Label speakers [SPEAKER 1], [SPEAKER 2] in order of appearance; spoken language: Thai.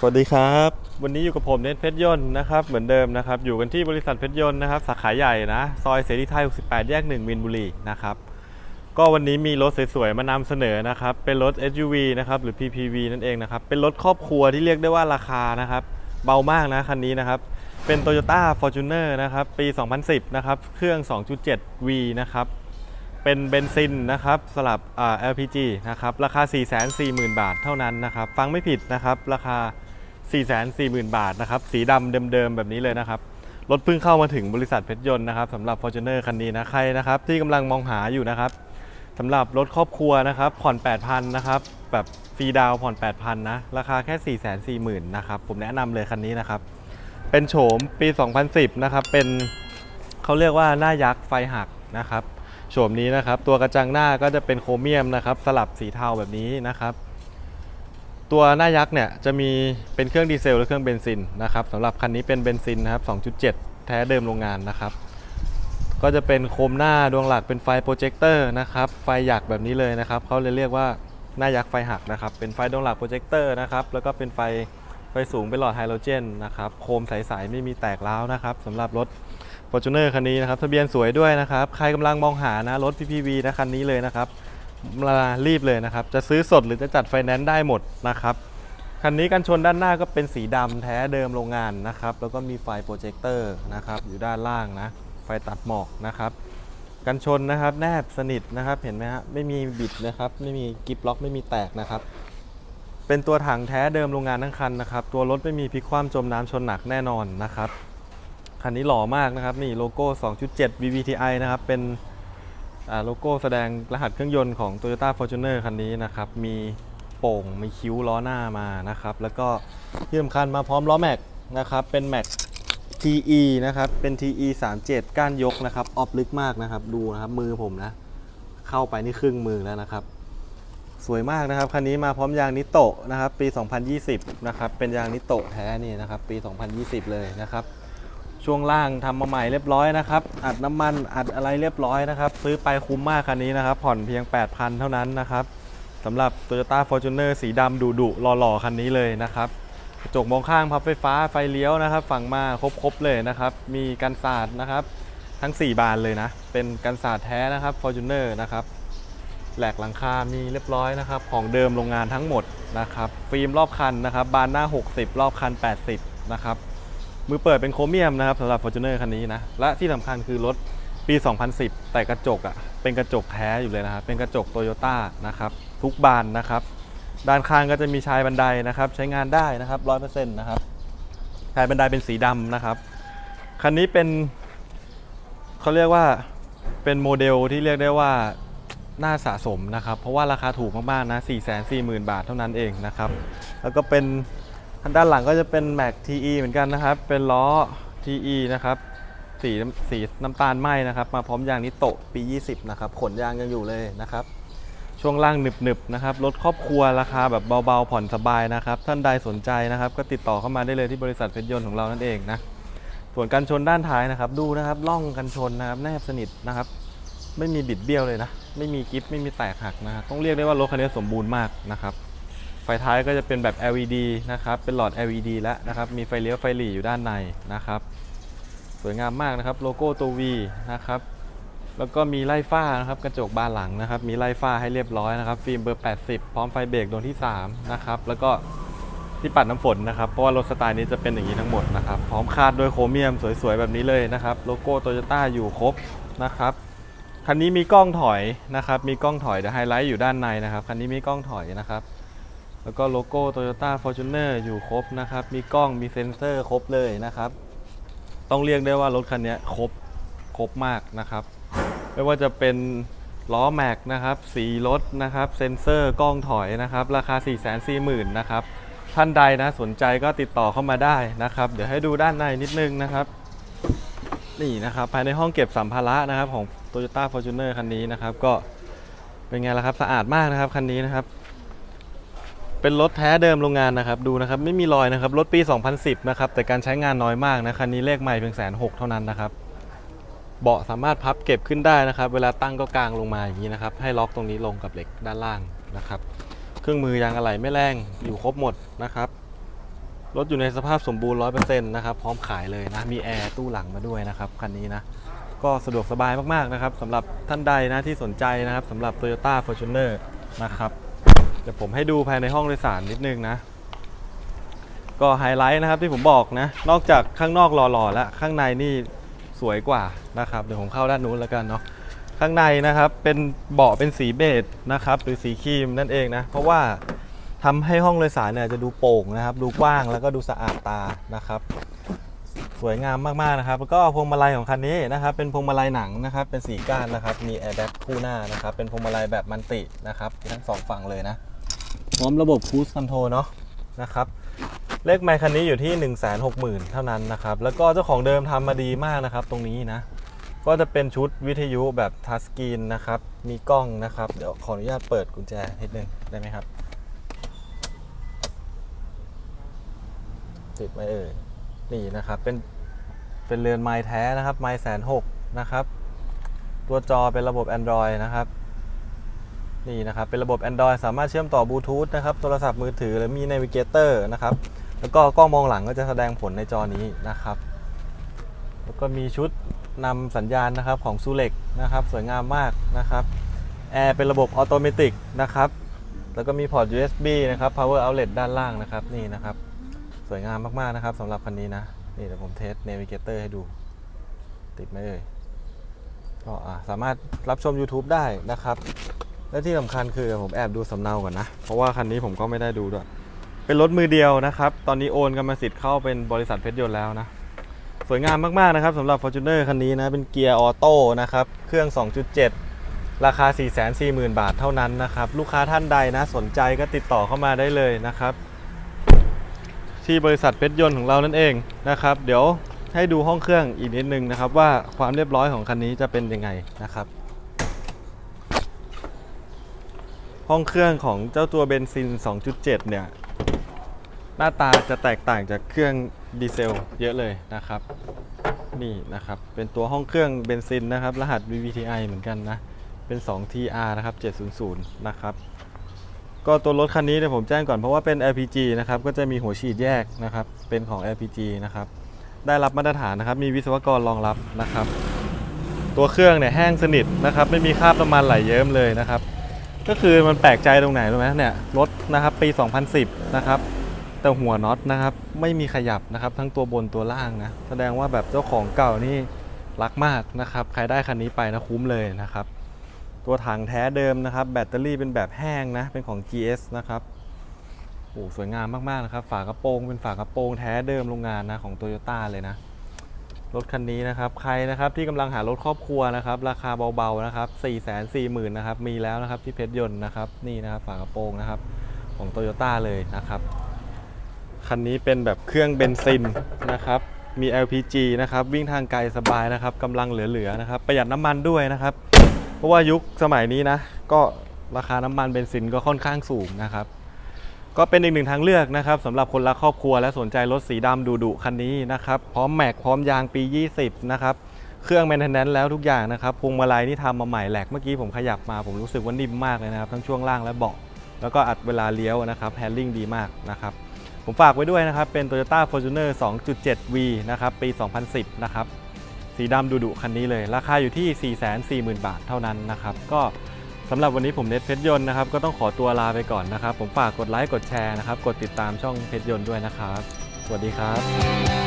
[SPEAKER 1] สวัสดีครับ วันนี้อยู่กับผมเนทเพชรยนต์นะครับเหมือนเดิมนะครับ อยู่กันที่บริษัทเพชรยนต์นะครับ สาขาใหญ่นะ ซอยเสรีไทย 68 แยก 1 มินบุรีนะครับ ก็วันนี้มีรถสวยๆ มานำเสนอนะครับ เป็นรถ SUV นะครับ หรือ PPV นั่นเองนะครับ เป็นรถครอบครัวที่เรียกได้ว่าราคานะครับ เบามากนะคันนี้นะครับ เป็น Toyota Fortuner นะครับ ปี 2010 นะครับ เครื่อง 2.7V นะครับ เป็นเบนซินนะครับสลับอ่า LPG นะครับ ราคา 440,000 บาทเท่านั้นนะครับ ฟังไม่ผิดนะครับ ราคา 440,000 บาทนะครับ สีดำเดิมๆ แบบนี้เลยนะครับ รถเพิ่งเข้ามาถึงบริษัทเพชรยนต์นะครับสำหรับ Fortuner คันนี้นะ ใครนะครับ ที่กำลังมองหาอยู่นะครับสำหรับรถครอบครัวนะครับ ผ่อน 8,000 นะครับ แบบฟรีดาวผ่อน 8,000 นะ ราคาแค่ 440,000 นะครับ ผมแนะนำเลยคันนี้นะครับ เป็นโฉมปี 2010 นะครับ เป็นเขาเรียกว่าหน้ายักษ์ไฟหักนะครับโฉมนี้นะครับ ตัวกระจังหน้าก็จะเป็นโครเมียมนะครับ สลับสีเทาแบบนี้นะครับ ตัวหน้ายักษ์เนี่ยจะมีเป็นเครื่องดีเซลและเครื่องเบนซินนะครับสำหรับคันนี้เป็นเบนซินนะครับ 2.7 แท้เดิมโรงงานนะครับ ก็จะเป็นโคมหน้าดวงหลักเป็นไฟโปรเจคเตอร์นะครับไฟหยักแบบนี้เลยนะครับเขาเลยเรียกว่าหน้ายักษ์ไฟหักนะครับ เป็นไฟดวงหลักโปรเจคเตอร์นะครับแล้วก็เป็นไฟไฟสูงเป็นหลอดไฮโดรเจนนะครับโคมใสๆไม่มีแตกร้าวนะครับสำหรับรถ Fortuner คันนี้นะครับทะเบียนสวยด้วยนะครับ ใครกำลังมองหานะรถ PPV นะคันนี้เลยนะครับ มารีบเลยนะครับ จะซื้อสดหรือจะจัดไฟแนนซ์ได้หมดนะครับคันนี้กันชนด้านหน้าก็เป็นสีดำแท้เดิมโรงงานนะครับ แล้วก็มีไฟโปรเจคเตอร์นะครับ อยู่ด้านล่างนะ ไฟตัดหมอกนะครับ กันชนนะครับ แนบสนิทนะครับ เห็นไหมฮะไม่มีบิดนะครับ ไม่มีกิฟล็อกไม่มีแตกนะครับ เป็นตัวถังแท้เดิมโรงงานทั้งคันนะครับ ตัวรถไม่มีพลิกคว่ำจมน้ำชนหนักแน่นอนนะครับคันนี้หล่อมากนะครับ นี่โลโก้ 2.7 VVTi นะครับเป็น โลโก้แสดงรหัสเครื่องยนต์ของ Toyota Fortuner คันนี้นะครับ มีโป่ง มีคิ้วล้อหน้ามานะครับ แล้วก็ที่สำคัญมาพร้อมล้อแม็กนะครับ เป็นแม็ก TE นะครับ เป็น TE 37 ก้านยกนะครับ ออฟลึกมากนะครับ ดูนะครับ มือผมนะ เข้าไปนี่ครึ่งมือแล้วนะครับ สวยมากนะครับ คันนี้มาพร้อมยางนิโตะนะครับ ปี 2020 นะครับ เป็นยางนิโตะแท้นี่นะครับ ปี 2020 เลยนะครับ ช่วงล่างทำมาใหม่เรียบร้อยนะครับ อัดน้ำมันอัดอะไรเรียบร้อยนะครับ ซื้อไปคุ้มมากคันนี้นะครับ ผ่อนเพียง 8,000 เท่านั้นนะครับสำหรับ Toyota Fortuner สีดำดุดุๆหล่อๆ คันนี้เลยนะครับกระจกมองข้างพับไฟฟ้าไฟเลี้ยวนะครับ ฝั่งมาครบๆเลยนะครับ มีกันสาดนะครับ ทั้ง 4 บานเลยนะ เป็นกันสาดแท้นะครับ Fortuner นะครับแหลกหลังคา มีเรียบร้อยนะครับ ของเดิมโรงงานทั้งหมดนะครับ ฟิล์มรอบคันนะครับ บานหน้า 60 รอบคัน 80 นะครับ มือเปิดเป็นโครเมียมนะครับสำหรับ Fortuner คันนี้นะ และที่สำคัญคือรถปี 2010 แต่กระจกอะ่ะเป็นกระจกแท้อยู่เลยนะครับ เป็นกระจกโตโยต้านะครับ ทุกบานนะครับ ด้านข้างก็จะมีชายบันไดนะครับ ใช้งานได้นะครับ100%นะครับ ชายบันไดเป็นสีดำนะครับ คันนี้เป็นเขาเรียกว่าเป็นโมเดลที่เรียกได้ว่าน่าสะสมนะครับ เพราะว่าราคาถูกมากๆนะ 440,000 บาทเท่านั้นเองนะครับ แล้วก็เป็น ด้านหลังก็จะเป็น Mac TE เหมือนกันนะครับ เป็นล้อ TE นะครับสีสีน้ำตาลไหมนะครับ มาพร้อมยางนิโตะปี 20 นะครับ ขนยางยังอยู่เลยนะครับ ช่วงล่างหนึบๆนะครับ รถครอบครัวราคาแบบเบาๆ ผ่อนสบายนะครับ ท่านใดสนใจนะครับ ก็ติดต่อเข้ามาได้เลยที่บริษัทเพชรยนต์ของเรานั่นเองนะ ส่วนกันชนด้านท้ายนะครับ ดูนะครับล่องกันชนนะครับแนบสนิทนะครับ ไม่มีบิดเบี้ยวเลยนะ ไม่มีกิฟไม่มีแตกหักนะต้องเรียกได้ว่ารถคันนี้สมบูรณ์มากนะครับ ไฟท้ายก็จะเป็นแบบ LED นะครับ เป็นหลอด LED แล้วนะครับ มีไฟเลี้ยวไฟหลีอยู่ด้านในนะครับ สวยงามมากนะครับ โลโก้ตัว V นะครับ แล้วก็มีไล่ฝ้านะครับ กระจกบานหลังนะครับ มีไล่ฝ้าให้เรียบร้อยนะครับ ฟิล์มเบอร์ 80 พร้อมไฟเบรกดวงที่ 3 นะครับ แล้วก็ที่ปัดน้ำฝนนะครับ เพราะว่ารถสไตล์นี้จะเป็นอย่างนี้ทั้งหมดนะครับ พร้อมคาดด้วยโครเมียมสวยๆ แบบนี้เลยนะครับ โลโก้โตโยต้าอยู่ครบนะครับคันนี้มีกล้องถอยนะครับ มีกล้องถอยเดี๋ยวไฮไลท์อยู่ด้านในนะครับ คันนี้มีกล้องถอยนะครับ แล้วก็โลโก้ Toyota Fortuner อยู่ครบนะครับ มีกล้องมีเซ็นเซอร์ครบเลยนะครับ ต้องเรียกได้ว่ารถคันนี้ครบครบมากนะครับ ไม่ว่าจะเป็นล้อแม็กนะครับ สีรถนะครับ เซ็นเซอร์กล้องถอยนะครับ ราคา 4 4 0 0 0 0 นะครับ ท่านใดนะสนใจก็ติดต่อเข้ามาได้นะครับ เดี๋ยวให้ดูด้านในนิดนึงนะครับ นี่นะครับ ภายในห้องเก็บสัมภาระนะครับของ Toyota Fortuner คันนี้นะครับ ก็เป็นไงล่ะครับ สะอาดมากนะครับ คันนี้นะครับ เป็นรถแท้เดิมโรงงานนะครับดูนะครับไม่มีรอยนะครับรถปี 2010 นะครับแต่การใช้งานน้อยมากนะคันนี้เลขใหม่เพียงแสนหกเท่านั้นนะครับเบาะสามารถพับเก็บขึ้นได้นะครับ เวลาตั้งก็กางลงมาอย่างนี้นะครับ ให้ล็อกตรงนี้ลงกับเหล็กด้านล่างนะครับ เครื่องมือยางอะไหล่ไม่แรงอยู่ครบหมดนะครับรถอยู่ในสภาพสมบูรณ์100%นะครับพร้อมขายเลยนะมีแอร์ตู้หลังมาด้วยนะครับคันนี้นะก็สะดวกสบายมากๆนะครับสำหรับท่านใดนะที่สนใจนะครับสำหรับ Toyota Fortuner นะครับ ดี๋ยวผมให้ดูภายในห้องโดยสารนิดนึงนะ ก็ไฮไลท์นะครับที่ผมบอกนะ นอกจากข้างนอกหล่อๆแล้วข้างในนี่สวยกว่านะครับ เดี๋ยวผมเข้าด้านนู้นแล้วกันเนาะข้างในนะครับเป็นเบาะเป็นสีเบจนะครับหรือสีครีมนั่นเองนะ เพราะว่าทำให้ห้องโดยสารเนี่ยจะดูโปร่งนะครับ ดูกว้างแล้วก็ดูสะอาดตานะครับ สวยงามมากๆนะครับ แล้วก็พวงมาลัยของคันนี้นะครับ เป็นพวงมาลัยหนังนะครับ เป็นสีก้านนะครับ มีแอร์แบ็กคู่หน้านะครับ เป็นพวงมาลัยแบบมันตินะครับทั้งสองฝั่งเลยนะ พร้อมระบบคู e คอนโทรลเนาะนะครับเลขไมค์คันนี้อยู่ที่ 1 6 0 0 0 0 เท่านั้นนะครับ แล้วก็เจ้าของเดิมทำมาดีมากนะครับ ตรงนี้นะ ก็จะเป็นชุดวิทยุแบบทัชสกรีนนะครับ มีกล้องนะครับ เดี๋ยวขออนุญาตเปิดกุญแจนิดนึงได้ไหมครับ ติดไหมเอ่ยนี่นะครับ เป็นเป็นเรือนไม้แท้นะครับไม้แสนหกนะครับ ตัวจอเป็นระบบ Android นะครับ นี่นะครับเป็นระบบ Android สามารถเชื่อมต่อบลูทูธนะครับโทรศัพท์มือถือหรือมี Navigator นะครับแล้วก็กล้องมองหลังก็จะแสดงผลในจอนี้นะครับแล้วก็มีชุดนำสัญญาณนะครับของ s u l e x นะครับสวยงามมากนะครับแอร์เป็นระบบออโตเมติกนะครับแล้วก็มีพอร์ต USB นะครับ power outlet ด้านล่างนะครับนี่นะครับ สวยงามมาก ๆ นะครับสำหรับคันนี้นะ นี่เดี๋ยวผมเทส Navigator ให้ดู ติดไหมเอ่ยก็สามารถรับชม YouTube ได้นะครับ และที่สำคัญคือผมแอบดูสำเนาก่อนนะ เพราะว่าคันนี้ผมก็ไม่ได้ดูด้วย เป็นรถมือเดียวนะครับ ตอนนี้โอนกรรมสิทธิ์เข้าเป็นบริษัทเพชรยนต์แล้วนะ สวยงามมาก ๆ นะครับสำหรับ Fortuner คันนี้นะ เป็นเกียร์ออโต้นะครับ เครื่อง 2.7 ราคา 440,000 บาทเท่านั้นนะครับ ลูกค้าท่านใดนะ สนใจก็ติดต่อเข้ามาได้เลยนะครับ ที่บริษัทเพชรยนต์ของเรานั่นเองนะครับ เดี๋ยวให้ดูห้องเครื่องอีกนิดนึงนะครับว่าความเรียบร้อยของคันนี้จะเป็นยังไงนะครับ ห้องเครื่องของเจ้าตัวเบนซิน 2.7 เนี่ย หน้าตาจะแตกต่างจากเครื่องดีเซลเยอะเลยนะครับ นี่นะครับ เป็นตัวห้องเครื่องเบนซินนะครับ รหัส VVTi เหมือนกันนะ เป็น 2TR นะครับ 700 นะครับ ก็ตัวรถคันนี้เนี่ยผมแจ้งก่อนเพราะว่าเป็น LPG นะครับ ก็จะมีหัวฉีดแยกนะครับ เป็นของ LPG นะครับ ได้รับมาตรฐานนะครับ มีวิศวกรรองรับนะครับ ตัวเครื่องเนี่ยแห้งสนิทนะครับ ไม่มีคราบน้ำมันไหลเยิ้มเลยนะครับ ก็คือมันแปลกใจตรงไหนรู้ไหมเนี่ยรถนะครับปี 2010 นะครับ แต่หัวน็อตนะครับ ไม่มีขยับนะครับ ทั้งตัวบนตัวล่างนะ แสดงว่าแบบเจ้าของเก่านี่รักมากนะครับ ใครได้คันนี้ไปนะคุ้มเลยนะครับ ตัวถังแท้เดิมนะครับ แบตเตอรี่เป็นแบบแห้งนะ เป็นของ GS นะครับโอ้สวยงามมากๆนะครับ ฝากระโปรงเป็นฝากระโปรงแท้เดิมโรงงานนะของ Toyota เลยนะ รถคันนี้นะครับ ใครนะครับที่กำลังหารถครอบครัวนะครับ ราคาเบาๆนะครับ4 4 0 0 0 0นะครับมีแล้วนะครับที่เพชรยนต์นะครับนี่นะครับฝากระโปรงนะครับของ Toyota เลยนะครับคันนี้เป็นแบบเครื่องเบนซินนะครับมี LPG นะครับวิ่งทางไกลสบายนะครับกำลังเหลือๆนะครับประหยัดน้ำมันด้วยนะครับ เพราะว่ายุคสมัยนี้นะก็ราคาน้ำมันเบนซินก็ค่อนข้างสูงนะครับ ก็เป็นอีกหนึ่งทางเลือกนะครับสำหรับคนรักครอบครัวและสนใจรถสีดำดุๆคันนี้นะครับพร้อมแม็กพร้อมยางปี 20 นะครับเครื่องแมนเทนแนนแล้วทุกอย่างนะครับพวงมาลัยนี่ทำมาใหม่แหลกเมื่อกี้ผมขยับมาผมรู้สึกว่านิ่มมากเลยนะครับ ทั้งช่วงล่างและเบาะแล้วก็อัดเวลาเลี้ยวนะครับแฮนดิ้งดีมากนะครับผมฝากไว้ด้วยนะครับเป็น Toyota Fortuner 2.7V นะครับปี 2010 นะครับสีดำดุๆคันนี้เลย ราคาอยู่ที่ 440,000 บาทเท่านั้นนะครับก็ สำหรับวันนี้ผมเน็ตเพชรยนต์นะครับก็ต้องขอตัวลาไปก่อนนะครับ ผมฝากกดไลค์กดแชร์นะครับ กดติดตามช่องเพชรยนต์ด้วยนะครับ สวัสดีครับ